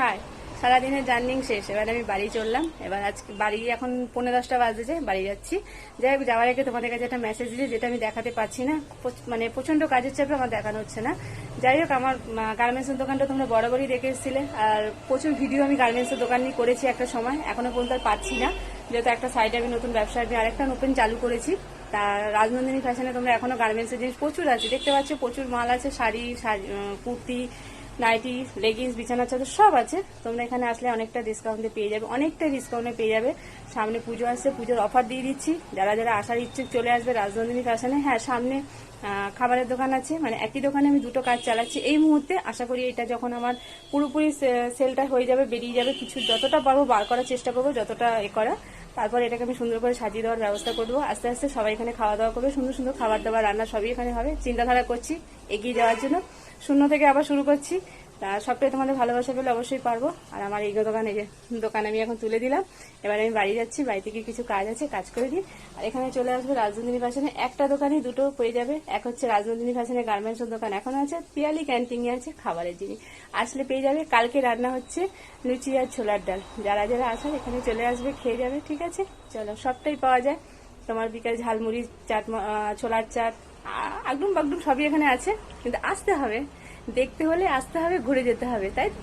High সারাদিনের journeying শেষ। এবার আমি বাড়ি চললাম। এবার আজকে বাড়ি এখন পনেরো দশটা বাজেছে বাড়ি যাচ্ছি। যাই হোক যাওয়ার আগে তোমাদের কাছে একটা মেসেজ দিয়েছি যেটা আমি দেখাতে পারছি না। মানে প্রচণ্ড কাজের চাপে আমার দেখানো হচ্ছে না। যাই হোক আমার গার্মেন্টসের দোকানটা তোমরা বড় বরাবরই দেখে এসেছিলে। আর প্রচুর ভিডিও আমি গার্মেন্টসের দোকান নিয়ে করেছি একটা সময়। এখনও পর্যন্ত আর পাচ্ছি না। যেহেতু একটা সাইডে আমি নতুন ব্যবসা আমি আরেকটা নতুন চালু করেছি। তা রাজনন্দিনী ফ্যাশনে তোমরা এখনও গার্মেন্টসের জিনিস প্রচুর আছে। দেখতে পাচ্ছ প্রচুর মাল আছে শাড়ি, কুর্তি। নাইটি লেগিংস বিছানা চাদর সব আছে। তোমরা এখানে আসলে অনেকটা ডিসকাউন্টে পেয়ে যাবে, অনেকটা ডিসকাউন্টে পেয়ে যাবে। সামনে পুজো আসছে, পুজোর অফার দিয়ে দিচ্ছি। যারা যারা আসার ইচ্ছুক চলে আসবে রাজনন্দিনী ফ্যাশনে হ্যাঁ সামনে খাবারের দোকান আছে মানে একই দোকানে আমি দুটো কাজ চালাচ্ছি। এই মুহূর্তে আশা করি এটা যখন আমার পুরোপুরি সেলটা হয়ে যাবে, বেরিয়ে যাবে, কিছু যতটা পারব বার করার চেষ্টা করব, যতটা এ করা। তারপর এটাকে আমি সুন্দর করে সাজিয়ে দেওয়ার ব্যবস্থা করব। আস্তে আস্তে সবাই এখানে খাওয়া দাওয়া করবে, সুন্দর সুন্দর খাবার দাবার রান্না সবই এখানে হবে। চিন্তাধারা করছি এগিয়ে যাওয়ার জন্য। শূন্য থেকে আবার শুরু করছি। তা সবটাই তোমাদের ভালোবাসা পেলে অবশ্যই পারব। আর আমার এই দোকান, এই যে দোকান আমি এখন তুলে দিলাম। এবার আমি বাড়ি যাচ্ছি বাড়িতে গিয়ে কিছু কাজ আছে, কাজ করে দিই। আর এখানে চলে আসবে রাজনন্দিনী ফ্যাশনে একটা দোকানই দুটো পেয়ে যাবে। এক হচ্ছে রাজনন্দিনী ফ্যাশনের গার্মেন্টসের দোকান এখন আছে, পিয়ালি ক্যান্টিনে আছে খাবারের জিনিস। আসলে পেয়ে যাবে। কালকে রান্না হচ্ছে লুচি আর ছোলার ডাল। যারা যারা আসার এখানে চলে আসবে, খেয়ে যাবে, ঠিক আছে? চলো সবটাই পাওয়া যায়। তোমার বিকাল ঝালমুড়ি চাট ছোলার চাট আগডুম বাগডুম সবই এখানে আছে কিন্তু আসতে হবে দেখতে হলে আসতে হবে ঘুরে যেতে হবে তাই তো?